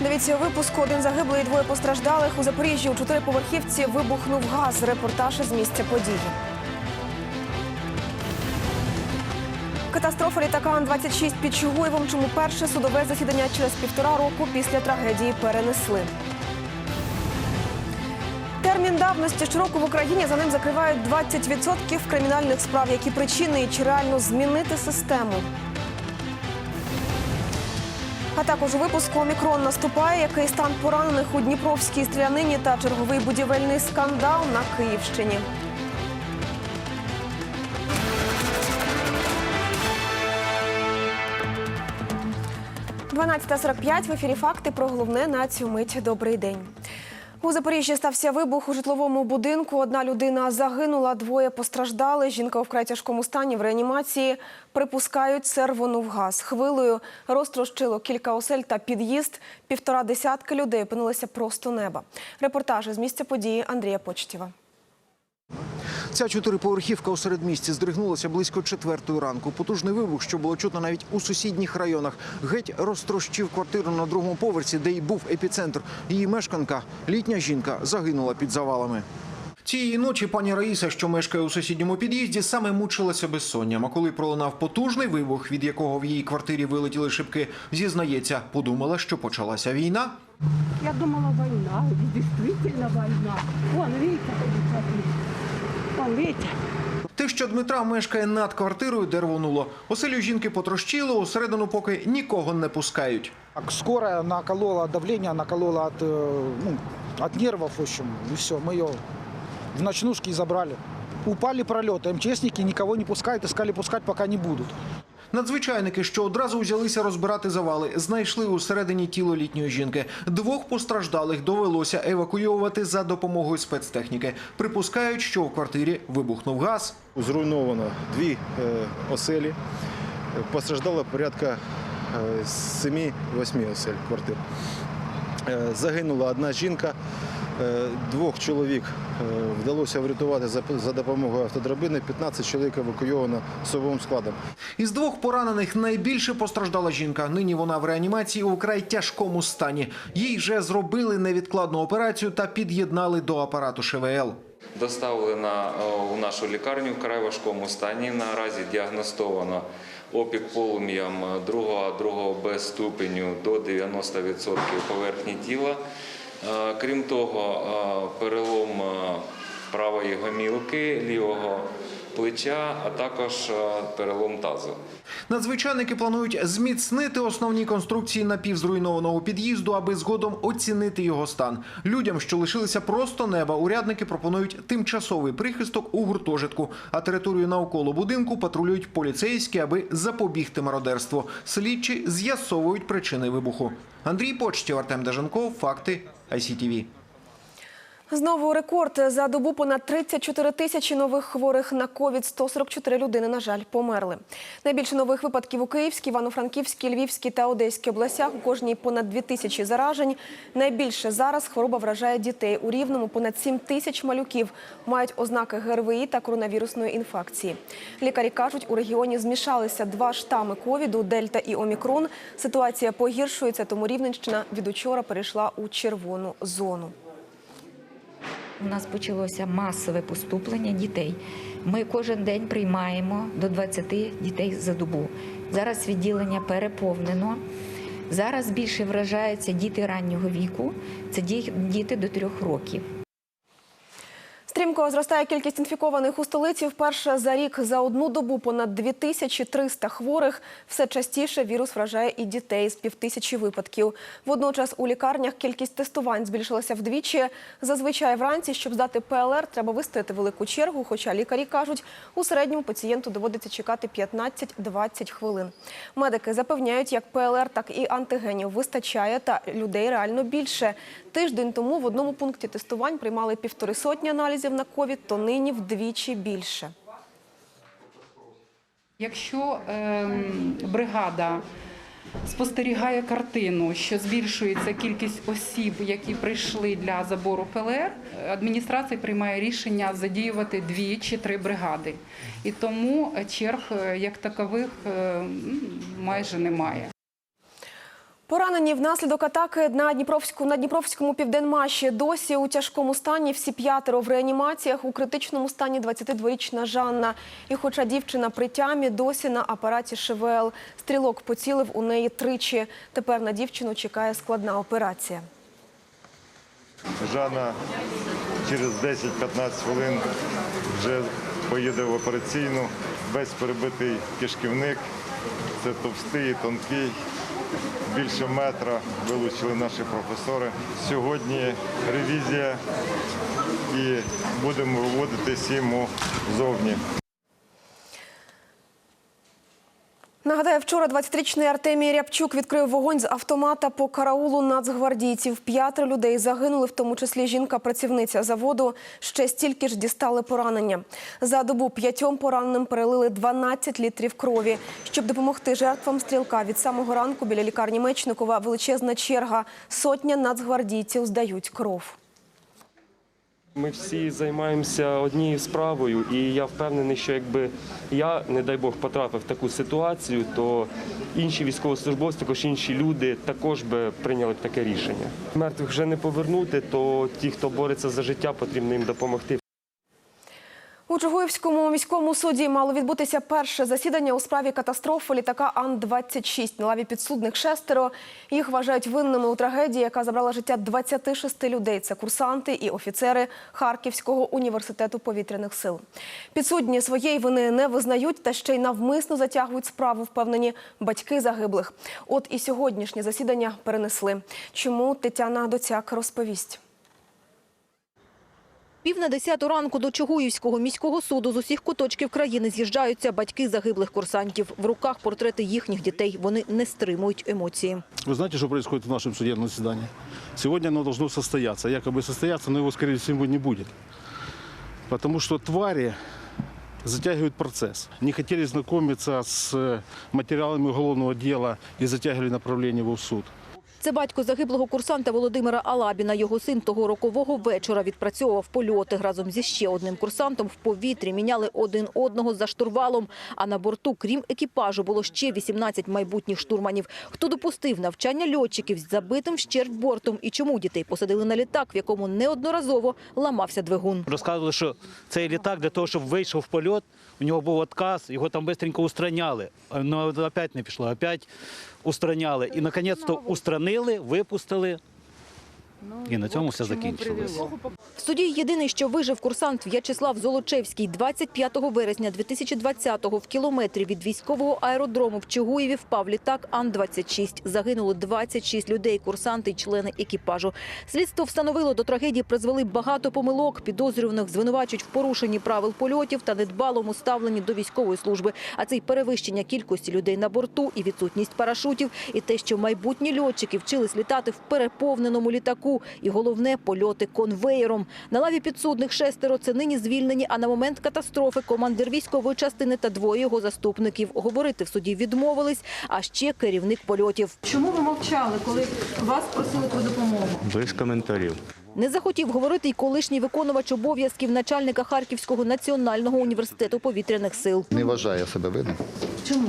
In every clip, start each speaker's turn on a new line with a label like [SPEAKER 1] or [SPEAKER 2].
[SPEAKER 1] Дивіться у випуску. Один загиблий, двоє постраждалих. У Запоріжжі у чотириповерхівці вибухнув газ. Репортаж із місця події. Катастрофа літака Ан-26 під Чугуєвом. Чому перше судове засідання через півтора року після трагедії перенесли. Термін давності щороку в Україні за ним закривають 20% кримінальних справ. Які причини і чи реально змінити систему? А також випуску Омікрон наступає, який стан поранених у Дніпровській стрілянині та черговий будівельний скандал на Київщині. – 12.45 в ефірі факти про головне на цю мить. Добрий день. У Запоріжжі стався вибух у житловому будинку. Одна людина загинула, двоє постраждали. Жінка у вкрай тяжкому стані в реанімації. Припускають, це рвонув газ. Хвилею розтрощило кілька осель та під'їзд. Півтора десятки людей опинилися просто неба. Репортажі з місця події Андрія Почтєва.
[SPEAKER 2] Ця чотириповерхівка у середмісті здригнулася близько четвертої ранку. Потужний вибух, що було чутно навіть у сусідніх районах, геть розтрощив квартиру на другому поверсі, де й був епіцентр. Її мешканка, літня жінка, загинула під завалами. Цієї ночі пані Раїса, що мешкає у сусідньому під'їзді, саме мучилася безсонням. А коли пролунав потужний вибух, від якого в її квартирі вилетіли шибки, зізнається, подумала, що почалася війна.
[SPEAKER 3] Я думала, война, действительно война. Вон, видите, смотри. Вон, видите.
[SPEAKER 2] Те, що Дмитра мешкає над квартирою, де рвонуло. Оселю жінки потрощило, усередину поки нікого не пускають.
[SPEAKER 4] Так, Скорая наколола давление, наколола от, э, ну, от нервов, в общем, и все. Мы ее в ночнушке и забрали. Упали пролеты, МЧСники никого не пускают, искали пускать, пока не будут.
[SPEAKER 2] Надзвичайники, що одразу взялися розбирати завали, знайшли усередині тіло літньої жінки. Двох постраждалих довелося евакуювати за допомогою спецтехніки. Припускають, що в квартирі вибухнув газ.
[SPEAKER 5] Зруйновано дві е, оселі. Постраждало порядка е, 7-8 осель квартир. Е, Загинула одна жінка. Е, Двох чоловік е, вдалося врятувати за, допомогою автодрабини. 15 чоловік евакуйовано особовим складом.
[SPEAKER 2] Із двох поранених найбільше постраждала жінка. Нині вона в реанімації у вкрай тяжкому стані. Їй вже зробили невідкладну операцію та під'єднали до апарату ШВЛ.
[SPEAKER 6] Доставили на, е, у нашу лікарню в край важкому стані. Наразі діагностовано опік полум'ям другого, другого Б ступеню до 90% поверхні тіла. Е, Крім того, е, перелом е, правої гомілки, лівого плеча, а також е, перелом тазу.
[SPEAKER 2] Надзвичайники планують зміцнити основні конструкції напівзруйнованого під'їзду, аби згодом оцінити його стан. Людям, що лишилися просто неба, урядники пропонують тимчасовий прихисток у гуртожитку, а територію навколо будинку патрулюють поліцейські, аби запобігти мародерству. Слідчі з'ясовують причини вибуху. Андрій Почтів, Артем Деженков, факти ICTV.
[SPEAKER 1] Знову рекорд. За добу понад 34 тисячі нових хворих на ковід. 144 людини, на жаль, померли. Найбільше нових випадків у Київській, Івано-Франківській, Львівській та Одеській областях. У кожній понад 2 тисячі заражень. Найбільше зараз хвороба вражає дітей. У Рівному понад 7 тисяч малюків мають ознаки ГРВІ та коронавірусної інфекції. Лікарі кажуть, у регіоні змішалися два штами ковіду – Дельта і Омікрон. Ситуація погіршується, тому Рівненщина від учора перейшла у червону зону.
[SPEAKER 7] У нас почалося масове поступлення дітей. Ми кожен день приймаємо до 20 дітей за добу. Зараз відділення переповнено. Зараз більше вражаються діти раннього віку. Це діти до трьох років.
[SPEAKER 1] Стрімко зростає кількість інфікованих у столиці. Вперше за рік за одну добу понад 2300 хворих. Все частіше вірус вражає і дітей з півтисячі випадків. Водночас у лікарнях кількість тестувань збільшилася вдвічі. Зазвичай вранці, щоб здати ПЛР, треба вистояти велику чергу. Хоча лікарі кажуть, у середньому пацієнту доводиться чекати 15-20 хвилин. Медики запевняють, як ПЛР, так і антигенів вистачає, та людей реально більше. Тиждень тому в одному пункті тестувань приймали півтори сотні аналізів на ковід, то нині вдвічі більше.
[SPEAKER 8] Якщо ем, бригада спостерігає картину, що збільшується кількість осіб, які прийшли для забору ПЛР, адміністрація приймає рішення задіювати дві чи три бригади. І тому черг е, як такових е, майже немає.
[SPEAKER 1] Поранені внаслідок атаки на Дніпровську на Дніпровському південмаші досі у тяжкому стані. Всі п'ятеро в реанімаціях. У критичному стані 22-річна Жанна. І хоча дівчина при тямі, досі на апараті ШВЛ. Стрілок поцілив у неї тричі. Тепер на дівчину чекає складна операція.
[SPEAKER 9] Жанна через 10-15 хвилин вже поїде в операційну. Весь перебитий кишківник. Це товстий, тонкий, більше метра вилучили наші професори. Сьогодні ревізія і будемо виводити сім'ю зовні.
[SPEAKER 1] Нагадаю, вчора 20-річний Артемій Рябчук відкрив вогонь з автомата по караулу нацгвардійців. П'ятеро людей загинули, в тому числі жінка-працівниця заводу. Ще стільки ж дістали поранення. За добу п'ятьом пораненим перелили 12 літрів крові. Щоб допомогти жертвам стрілка від самого ранку біля лікарні Мечникова величезна черга. Сотня нацгвардійців здають кров.
[SPEAKER 10] Ми всі займаємося однією справою, і я впевнений, що якби я, не дай Бог, потрапив в таку ситуацію, то інші військовослужбовці, також інші люди також би прийняли б таке рішення. Мертвих вже не повернути, то ті, хто бореться за життя, потрібно їм допомогти.
[SPEAKER 1] У Чугуївському міському суді мало відбутися перше засідання у справі катастрофи літака Ан-26. На лаві підсудних шестеро. Їх вважають винними у трагедії, яка забрала життя 26 людей. Це курсанти і офіцери Харківського університету повітряних сил. Підсудні своєї вини не визнають та ще й навмисно затягують справу, впевнені батьки загиблих. От і сьогоднішнє засідання перенесли. Чому Тетяна Доцяк розповість?
[SPEAKER 11] Пів на десяту ранку до Чугуївського міського суду з усіх куточків країни з'їжджаються батьки загиблих курсантів. В руках портрети їхніх дітей. Вони не стримують емоції.
[SPEAKER 12] Вы знаете, что происходит в нашем судебном заседании? Сегодня оно должно состояться. Якобы состояться, но его, скорее всего, не будет. Потому что твари затягивают процесс. Не хотели знакомиться с э, материалами уголовного дела и затягивали направление его в суд.
[SPEAKER 11] Це батько загиблого курсанта Володимира Алабіна. Його син того рокового вечора відпрацьовував польоти. Разом зі ще одним курсантом в повітрі міняли один одного за штурвалом. А на борту, крім екіпажу, було ще 18 майбутніх штурманів. Хто допустив навчання льотчиків з забитим вщерть бортом і чому дітей посадили на літак, в якому неодноразово ламався двигун.
[SPEAKER 13] Розказували, що цей літак для того, щоб вийшов в польот, у нього був отказ, його там швидко устраняли. Ну, опять не пішло, опять устраняли. І, наконець-то, устранили, випустили. І на цьому все закінчилось.
[SPEAKER 11] В суді єдиний, що вижив курсант В'ячеслав Золочевський 25 вересня 2020-го в кілометрі від військового аеродрому в Чугуєві впав літак Ан-26. Загинуло 26 людей, курсанти й члени екіпажу. Слідство встановило, до трагедії призвели багато помилок. Підозрюваних звинувачують в порушенні правил польотів та недбалому ставленні до військової служби. А це й перевищення кількості людей на борту, і відсутність парашутів, і те, що майбутні льотчики вчились літати в переповненому літаку. І головне – польоти конвеєром. На лаві підсудних шестеро – це нині звільнені, а на момент катастрофи командир військової частини та двоє його заступників. Говорити в суді відмовились, а ще керівник польотів.
[SPEAKER 8] Чому ви мовчали, коли вас просили про допомогу?
[SPEAKER 13] Без коментарів.
[SPEAKER 11] Не захотів говорити й колишній виконувач обов'язків начальника Харківського національного університету повітряних сил.
[SPEAKER 14] Не вважає себе винним.
[SPEAKER 8] Чому?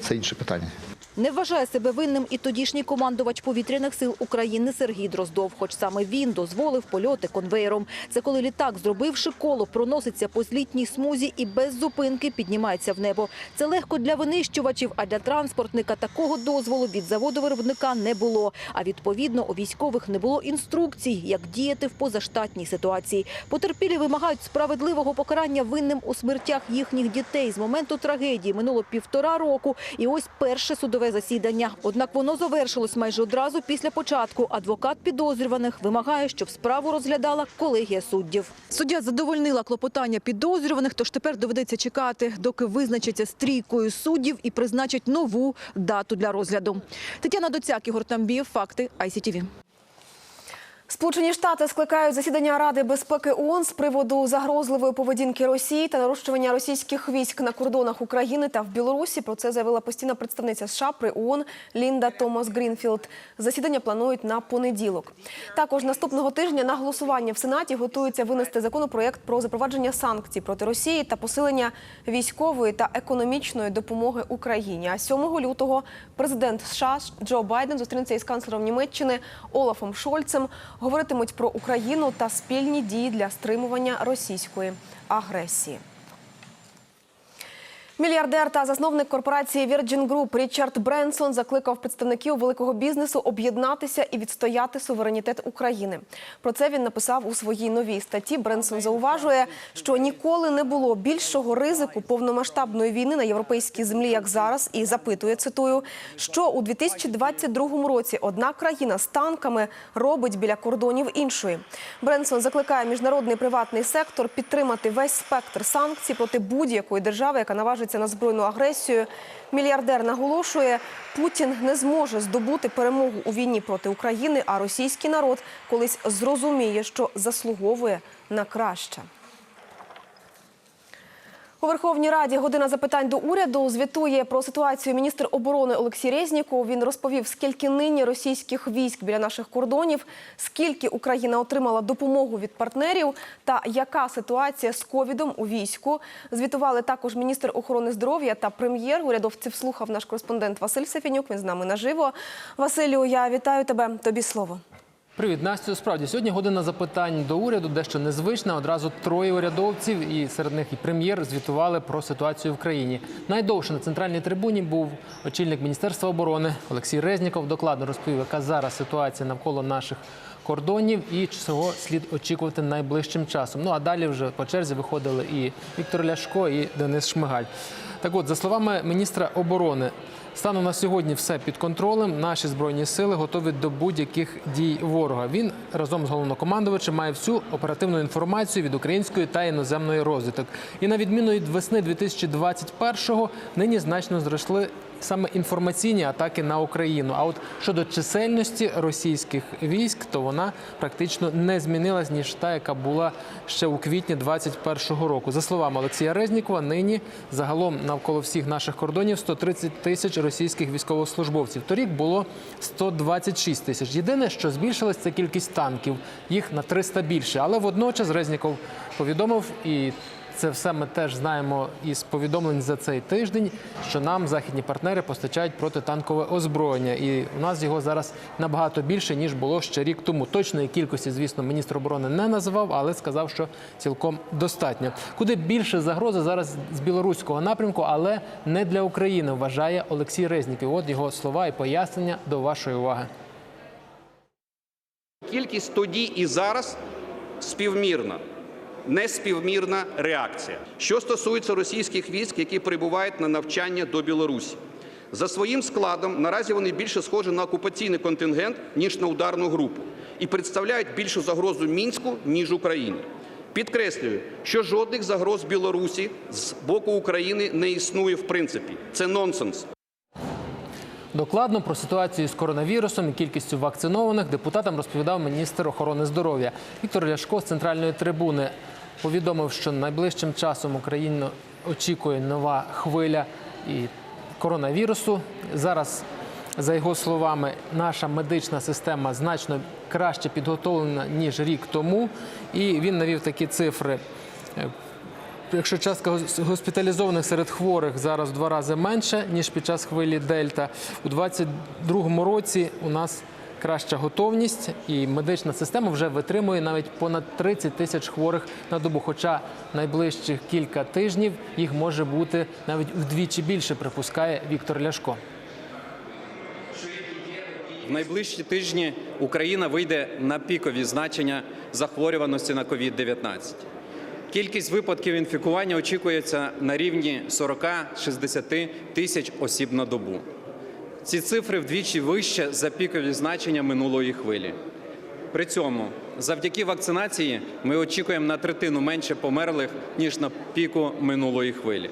[SPEAKER 14] Це інше питання.
[SPEAKER 11] Не вважає себе винним і тодішній командувач повітряних сил України Сергій Дроздов. Хоч саме він дозволив польоти конвеєром. Це коли літак, зробивши коло, проноситься по злітній смузі і без зупинки піднімається в небо. Це легко для винищувачів, а для транспортника такого дозволу від заводу виробника не було. А відповідно у військових не було інструкцій, як діяти в позаштатній ситуації. Потерпілі вимагають справедливого покарання винним у смертях їхніх дітей. З моменту трагедії минуло півтора року, і ось перше судове засідання. Однак воно завершилось майже одразу після початку. Адвокат підозрюваних вимагає, щоб справу розглядала колегія суддів. Суддя задовольнила клопотання підозрюваних, тож тепер доведеться чекати, доки визначаться з трійкою суддів і призначать нову дату для розгляду. Тетяна Доцяк, Ігор Тамбієв, факти ICTV.
[SPEAKER 1] Сполучені Штати скликають засідання Ради безпеки ООН з приводу загрозливої поведінки Росії та нарощування російських військ на кордонах України та в Білорусі. Про це заявила постійна представниця США при ООН Лінда Томас Грінфілд. Засідання планують на понеділок. Також наступного тижня на голосування в Сенаті готується винести законопроєкт про запровадження санкцій проти Росії та посилення військової та економічної допомоги Україні. А 7 лютого президент США Джо Байден зустрінеться із канцлером Німеччини Олафом Шольцем. Говоритимуть про Україну та спільні дії для стримування російської агресії. Мільярдер та засновник корпорації Virgin Group Річард Бренсон закликав представників великого бізнесу об'єднатися і відстояти суверенітет України. Про це він написав у своїй новій статті. Бренсон зауважує, що ніколи не було більшого ризику повномасштабної війни на європейській землі, як зараз, і запитує цитую, що у 2022 році одна країна з танками робить біля кордонів іншої. Бренсон закликає міжнародний приватний сектор підтримати весь спектр санкцій проти будь-якої держави, яка наважиться на збройну агресію. Мільярдер наголошує, Путін не зможе здобути перемогу у війні проти України, а російський народ колись зрозуміє, що заслуговує на краще. У Верховній Раді година запитань до уряду звітує про ситуацію міністр оборони Олексій Резніков. Він розповів, скільки нині російських військ біля наших кордонів, скільки Україна отримала допомогу від партнерів та яка ситуація з ковідом у війську. Звітували також міністр охорони здоров'я та прем'єр. Урядовців слухав наш кореспондент Василь Сафінюк. Він з нами наживо. Василю, я вітаю тебе. Тобі слово.
[SPEAKER 15] Привіт, Настю. Справді сьогодні година запитань до уряду, дещо незвична. Одразу троє урядовців, і серед них і прем'єр звітували про ситуацію в країні. Найдовше на центральній трибуні був очільник міністерства оборони Олексій Резніков. Докладно розповів, яка зараз ситуація навколо наших кордонів і чого слід очікувати найближчим часом. Ну а далі вже по черзі виходили і Віктор Ляшко, і Денис Шмигаль. Так от, за словами міністра оборони, станом на сьогодні все під контролем. Наші збройні сили готові до будь-яких дій ворога. Він разом з головнокомандувачем має всю оперативну інформацію від української та іноземної розвиток. І на відміну від весни 2021-го, нині значно зросли саме інформаційні атаки на Україну. А от щодо чисельності російських військ, то вона практично не змінилась ніж та, яка була ще у квітні 2021 року. За словами Олексія Резнікова, нині загалом навколо всіх наших кордонів 130 тисяч російських військовослужбовців. Торік було 126 тисяч. Єдине, що збільшилась, це кількість танків. Їх на 300 більше. Але водночас Резніков повідомив і. Це все ми теж знаємо із повідомлень за цей тиждень, що нам західні партнери постачають протитанкове озброєння, і у нас його зараз набагато більше ніж було ще рік тому. Точної кількості, звісно, міністр оборони не називав, але сказав, що цілком достатньо. Куди більше загрози зараз з білоруського напрямку, але не для України, вважає Олексій Резніків. От його слова і пояснення до вашої уваги.
[SPEAKER 16] Кількість тоді і зараз співмірна. Неспівмірна реакція. Що стосується російських військ, які прибувають на навчання до Білорусі, за своїм складом наразі вони більше схожі на окупаційний контингент ніж на ударну групу і представляють більшу загрозу мінську ніж Україні. Підкреслюю, що жодних загроз Білорусі з боку України не існує в принципі. Це нонсенс.
[SPEAKER 15] Докладно про ситуацію з коронавірусом і кількістю вакцинованих депутатам розповідав міністр охорони здоров'я Віктор Ляшко з центральної трибуни. Повідомив, що найближчим часом Україну очікує нова хвиля і коронавірусу. Зараз, за його словами, наша медична система значно краще підготовлена ніж рік тому. І він навів такі цифри. Якщо частка гос- госпіталізованих серед хворих зараз в два рази менша, ніж під час хвилі Дельта, у 2022 році у нас краща готовність, і медична система вже витримує навіть понад 30 тисяч хворих на добу. Хоча найближчих кілька тижнів їх може бути навіть вдвічі більше, припускає Віктор Ляшко.
[SPEAKER 17] В найближчі тижні Україна вийде на пікові значення захворюваності на COVID-19. Кількість випадків інфікування очікується на рівні 40-60 тисяч осіб на добу. Ці цифри вдвічі вище за пікові значення минулої хвилі. При цьому, завдяки вакцинації, ми очікуємо на третину менше померлих ніж на піку минулої хвилі.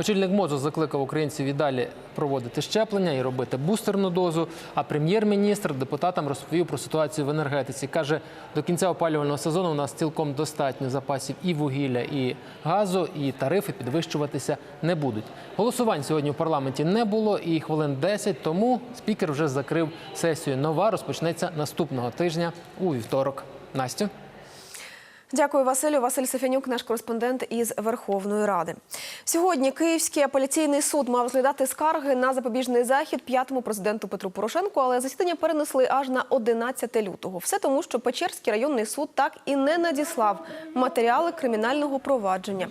[SPEAKER 15] Очільник МОЗу закликав українців і далі проводити щеплення і робити бустерну дозу. А прем'єр-міністр депутатам розповів про ситуацію в енергетиці. Каже, до кінця опалювального сезону у нас цілком достатньо запасів і вугілля, і газу, і тарифи підвищуватися не будуть. Голосувань сьогодні в парламенті не було, і хвилин 10 тому спікер вже закрив сесію. Нова розпочнеться наступного тижня у вівторок. Настю.
[SPEAKER 1] Дякую, Василю. Василь Сафянюк, наш кореспондент із Верховної Ради. Сьогодні Київський апеляційний суд мав розглядати скарги на запобіжний захід п'ятому президенту Петру Порошенку, але засідання перенесли аж на 11 лютого. Все тому, що Печерський районний суд так і не надіслав матеріали кримінального провадження.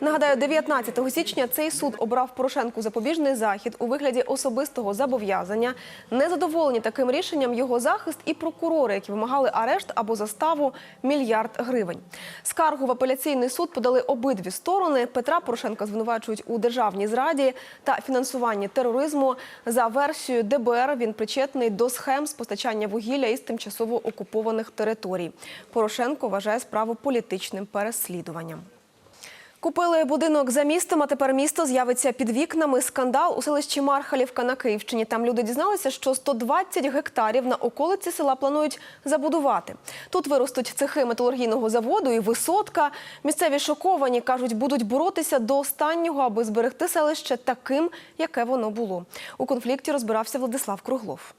[SPEAKER 1] Нагадаю, 19 січня цей суд обрав Порошенку запобіжний захід у вигляді особистого зобов'язання. Незадоволені таким рішенням його захист і прокурори, які вимагали арешт або заставу мільярд гривень. Скаргу в апеляційний суд подали обидві сторони. Петра Порошенка звинувачують у державній зраді та фінансуванні тероризму. За версією ДБР він причетний до схем з постачання вугілля із тимчасово окупованих територій. Порошенко вважає справу політичним переслідуванням. Купили будинок за містом, а тепер місто з'явиться під вікнами. Скандал у селищі Мархалівка на Київщині. Там люди дізналися, що 120 гектарів на околиці села планують забудувати. Тут виростуть цехи металургійного заводу і висотка. Місцеві шоковані кажуть, будуть боротися до останнього, аби зберегти селище таким, яке воно було. У конфлікті розбирався Владислав Круглов.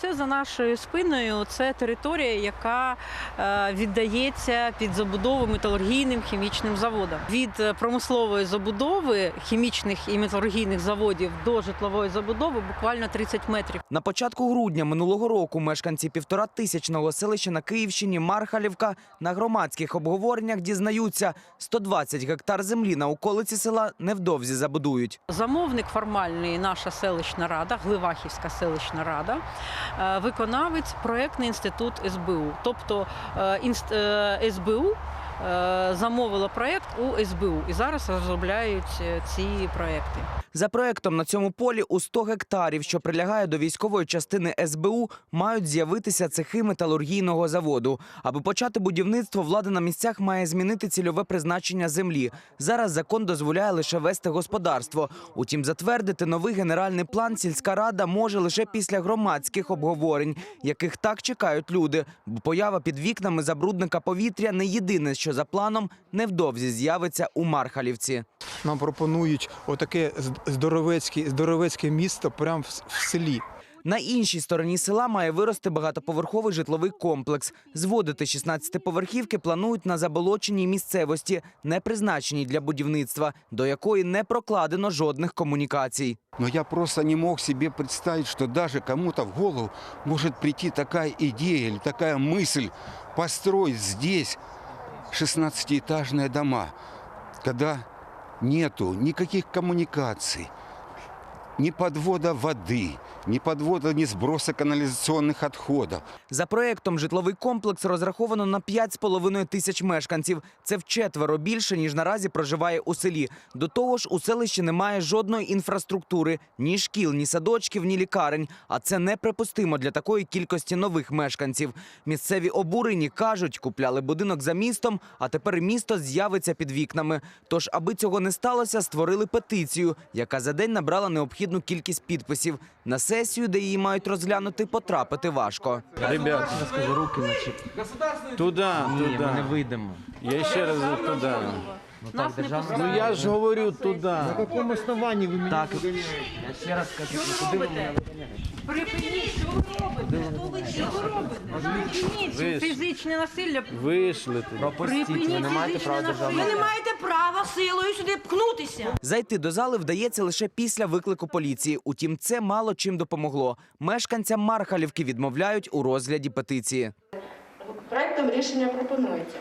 [SPEAKER 18] Це за нашою спиною. Це територія, яка е, віддається під забудову металургійним хімічним заводам. Від е, промислової забудови хімічних і металургійних заводів до житлової забудови буквально 30 метрів.
[SPEAKER 19] На початку грудня минулого року мешканці півторатисячного селища на Київщині Мархалівка на громадських обговореннях дізнаються, 120 гектар землі на околиці села невдовзі забудують.
[SPEAKER 18] Замовник формальний наша селищна рада, Гливахівська селищна рада. Е, Виконавець проектний інститут СБУ. Тобто е, е, СБУ замовила проект у СБУ і зараз розробляють ці проекти.
[SPEAKER 19] За проектом на цьому полі у 100 гектарів, що прилягає до військової частини СБУ, мають з'явитися цехи металургійного заводу. Аби почати будівництво, влада на місцях має змінити цільове призначення землі. Зараз закон дозволяє лише вести господарство. Утім, затвердити новий генеральний план сільська рада може лише після громадських обговорень, яких так чекають люди. Бо поява під вікнами забрудника повітря не єдине, що за планом невдовзі з'явиться у Мархалівці.
[SPEAKER 20] Нам пропонують отаке здоровецьке, здоровецьке місто прямо в, в селі.
[SPEAKER 19] На іншій стороні села має вирости багатоповерховий житловий комплекс. Зводити 16-поверхівки планують на заболоченій місцевості, не призначеній для будівництва, до якої не прокладено жодних комунікацій.
[SPEAKER 21] Но я просто не мог себе представить, что даже кому-то в голову может прийти такая идея или такая мысль построить здесь 16-этажные дома, когда нету никаких коммуникаций, ни подвода воды, ни подвода, ни сброса канализационных отходов.
[SPEAKER 19] За проектом житловий комплекс розраховано на 5,5 тисяч мешканців. Це вчетверо більше, ніж наразі проживає у селі. До того ж, у селищі немає жодної інфраструктури, ні шкіл, ні садочків, ні лікарень. А це неприпустимо для такої кількості нових мешканців. Місцеві обурені кажуть, купляли будинок за містом, а тепер місто з'явиться під вікнами. Тож, аби цього не сталося, створили петицію, яка за день набрала необхідну кількість підписів. На сесію, де її мають розглянути, потрапити важко.
[SPEAKER 22] Ребят, скажу, руки туди, туди.
[SPEAKER 19] Ні, ми не вийдемо.
[SPEAKER 22] Я ще раз туди.
[SPEAKER 19] Так, державна
[SPEAKER 22] Ну я ж говорю туди.
[SPEAKER 19] На
[SPEAKER 22] якому основанні ви мене
[SPEAKER 19] Так, я ще раз кажу, куди ви мене
[SPEAKER 18] Припиніть, що ви робите? Що ви, що ви робите? Припиніть фізичне насилля.
[SPEAKER 22] Вийшли туди.
[SPEAKER 18] Припиніть фізичне насилля. Ви не маєте права силою сюди пхнутися.
[SPEAKER 19] Зайти до зали вдається лише після виклику поліції. Утім, це мало чим допомогло. Мешканцям Мархалівки відмовляють у розгляді петиції.
[SPEAKER 23] Проектом рішення пропонується.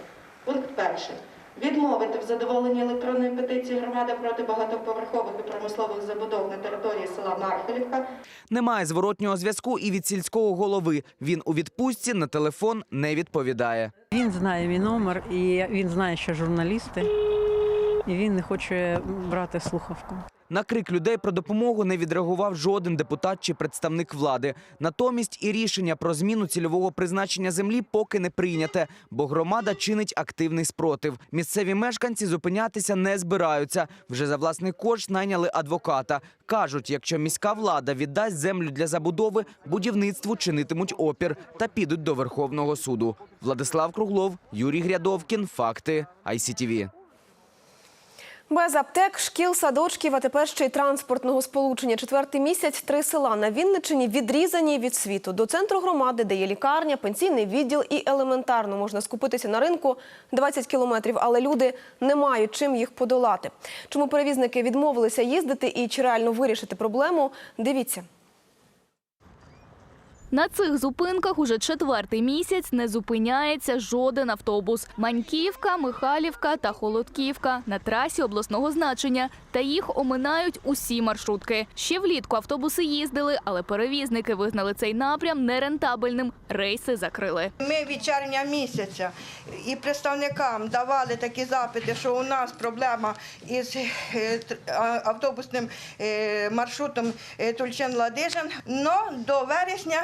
[SPEAKER 23] Пункт перший. Відмовити в задоволенні електронної петиції громади проти багатоповерхових і промислових забудов на території села Мархелівка.
[SPEAKER 19] Немає зворотнього зв'язку і від сільського голови. Він у відпустці на телефон не відповідає.
[SPEAKER 18] Він знає мій номер і він знає, що журналісти. І він не хоче брати слухавку.
[SPEAKER 19] На крик людей про допомогу не відреагував жоден депутат чи представник влади. Натомість і рішення про зміну цільового призначення землі поки не прийняте, бо громада чинить активний спротив. Місцеві мешканці зупинятися не збираються. Вже за власний кошт найняли адвоката. Кажуть, якщо міська влада віддасть землю для забудови, будівництву чинитимуть опір та підуть до Верховного суду. Владислав Круглов, Юрій Грядовкін. Факти ICTV.
[SPEAKER 1] Без аптек, шкіл, садочків, а тепер ще й транспортного сполучення. Четвертий місяць три села на Вінничині відрізані від світу. До центру громади, де є лікарня, пенсійний відділ і елементарно можна скупитися на ринку 20 кілометрів, але люди не мають чим їх подолати. Чому перевізники відмовилися їздити і чи реально вирішити проблему? Дивіться.
[SPEAKER 24] На цих зупинках уже четвертий місяць не зупиняється жоден автобус. Маньківка, Михайлівка та Холодківка на трасі обласного значення. Та їх оминають усі маршрутки. Ще влітку автобуси їздили, але перевізники визнали цей напрям нерентабельним. Рейси закрили.
[SPEAKER 25] Ми від червня місяця і представникам давали такі запити, що у нас проблема із е, автобусним е, маршрутом е, Тульчин-Ладижин. Но до вересня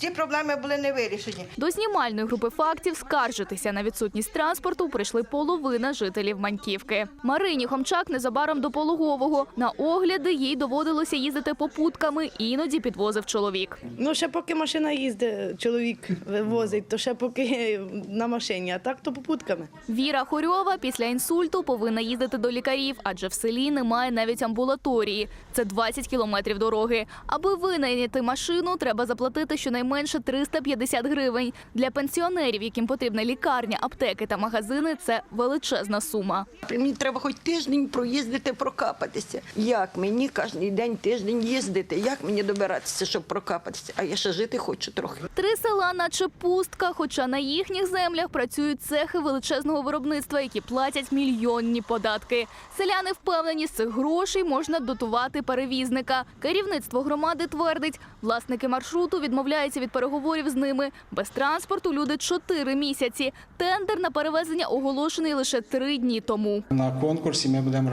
[SPEAKER 25] ці проблеми були не вирішені.
[SPEAKER 24] До знімальної групи фактів скаржитися на відсутність транспорту прийшли половина жителів Маньківки. Марині Хомчак незабаром до пологового. На огляди їй доводилося їздити попутками, іноді підвозив чоловік.
[SPEAKER 26] Ну, ще поки машина їздить, чоловік возить, то ще поки на машині, а так то попутками.
[SPEAKER 24] Віра Хорьова після інсульту повинна їздити до лікарів, адже в селі немає навіть амбулаторії. Це 20 кілометрів дороги. Аби винайняти машину, треба заплатити щонайменше 350 гривень. Для пенсіонерів, яким потрібна лікарня, аптеки та магазини, це величезна сума.
[SPEAKER 27] Мені треба хоч тиждень проїздити, прокапатися. Як мені кожен день тиждень їздити? Як мені добиратися, щоб прокапатися? А я ще жити хочу трохи.
[SPEAKER 24] Три села, наче пустка, хоча на їхніх землях працюють цехи величезного виробництва, які платять мільйонні податки. Селяни впевнені, з цих грошей можна дотувати перевізника. Керівництво громади твердить, власники маршруту відмовляються від переговорів з ними. Без транспорту люди чотири місяці. Тендер на перевезення оголошений лише три дні тому.
[SPEAKER 28] На конкурсі ми будемо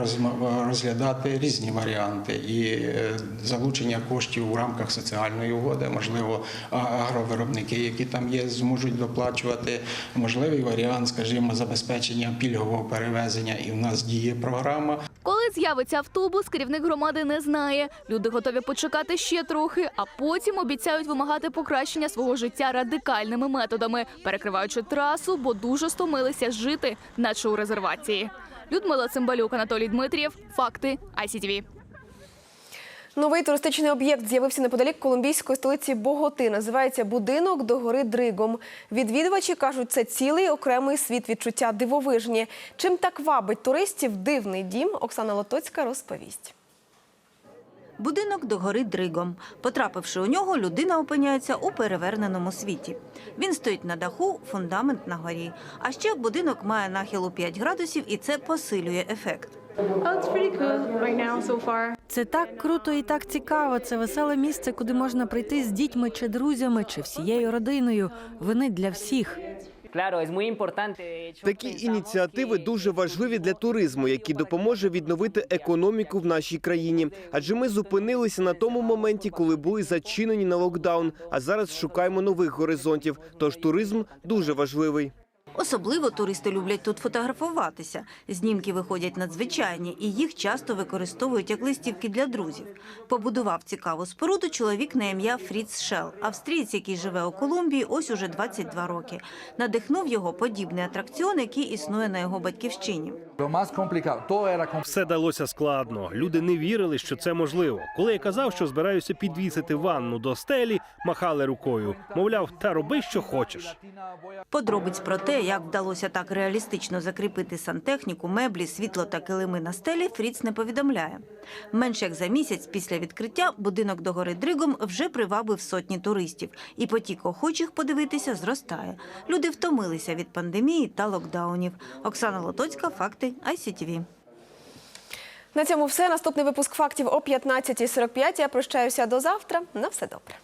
[SPEAKER 28] розглядати різні варіанти і е, залучення коштів у рамках соціальної угоди, можливо, агровиробники, які там є, зможуть доплачувати. Можливий варіант, скажімо, забезпечення пільгового перевезення, і в нас діє програма.
[SPEAKER 24] Коли з'явиться автобус, керівник громади не знає. Люди готові почекати ще трохи, а потім обіцяють вимагати покращення свого життя радикальними методами, перекриваючи трасу, бо дуже стомилися жити, наче у резервації. Людмила Цимбалюк, Анатолій Дмитрієв. Факти ICTV.
[SPEAKER 1] Новий туристичний об'єкт з'явився неподалік колумбійської столиці Боготи. Називається будинок до гори Дригом. Відвідувачі кажуть, це цілий окремий світ відчуття дивовижні. Чим так вабить туристів дивний дім? Оксана Лотоцька розповість.
[SPEAKER 29] Будинок до гори Дригом. Потрапивши у нього, людина опиняється у переверненому світі. Він стоїть на даху, фундамент на горі. А ще будинок має нахил у 5 градусів, і це посилює ефект.
[SPEAKER 30] Це так круто і так цікаво. Це веселе місце, куди можна прийти з дітьми чи друзями, чи всією родиною. Вони для всіх.
[SPEAKER 31] Такі ініціативи дуже важливі для туризму, який допоможе відновити економіку в нашій країні. Адже ми зупинилися на тому моменті, коли були зачинені на локдаун. А зараз шукаємо нових горизонтів. Тож туризм дуже важливий.
[SPEAKER 29] Особливо туристи люблять тут фотографуватися. Знімки виходять надзвичайні, і їх часто використовують як листівки для друзів. Побудував цікаву споруду чоловік на ім'я Фріц Шел, австрієць, який живе у Колумбії ось уже 22 роки. Надихнув його подібний атракціон, який існує на його батьківщині.
[SPEAKER 32] Все далося складно. Люди не вірили, що це можливо. Коли я казав, що збираюся підвісити ванну до стелі, махали рукою. Мовляв, та роби, що хочеш.
[SPEAKER 29] Подробиць про те, як вдалося так реалістично закріпити сантехніку, меблі, світло та килими на стелі, Фріц не повідомляє. Менш як за місяць після відкриття будинок до гори Дригом вже привабив сотні туристів, і потік охочих подивитися зростає. Люди втомилися від пандемії та локдаунів. Оксана Лотоцька, факти ICTV.
[SPEAKER 1] На цьому все. Наступний випуск фактів о 15.45. Я прощаюся до завтра. На все добре.